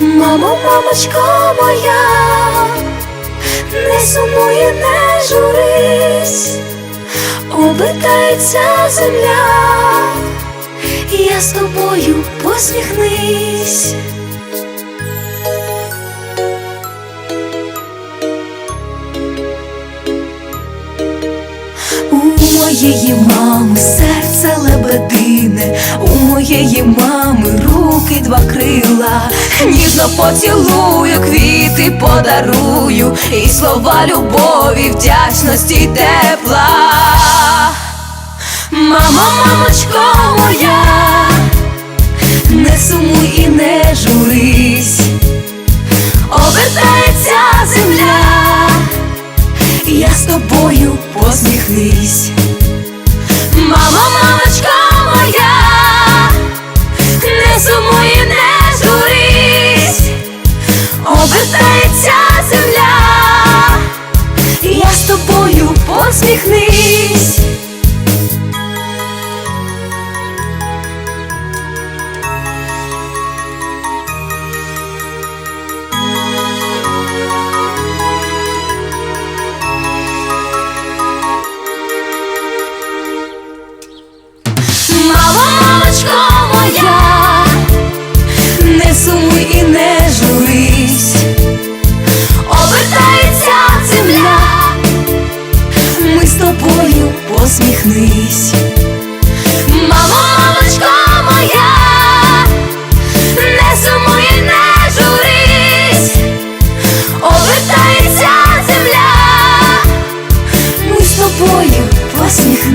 Мамо, мамочко моя, не сумуй не журись, обертається земля, я з тобою посміхнись. У моєї мами серце лебедине, у моєї мами руки два крила, ніжно поцілую, квіти подарую, і слова любові, вдячності й тепла. Мамо, мамочко моя, не сумуй і не журись, обертається земля. Я з тобою посміхнись. не сумуй і не журись, обертається земля, ми з тобою посміхнись. Мамо, мамочка моя, не сумуй і не журись, обертається земля, ми з тобою посміхнись.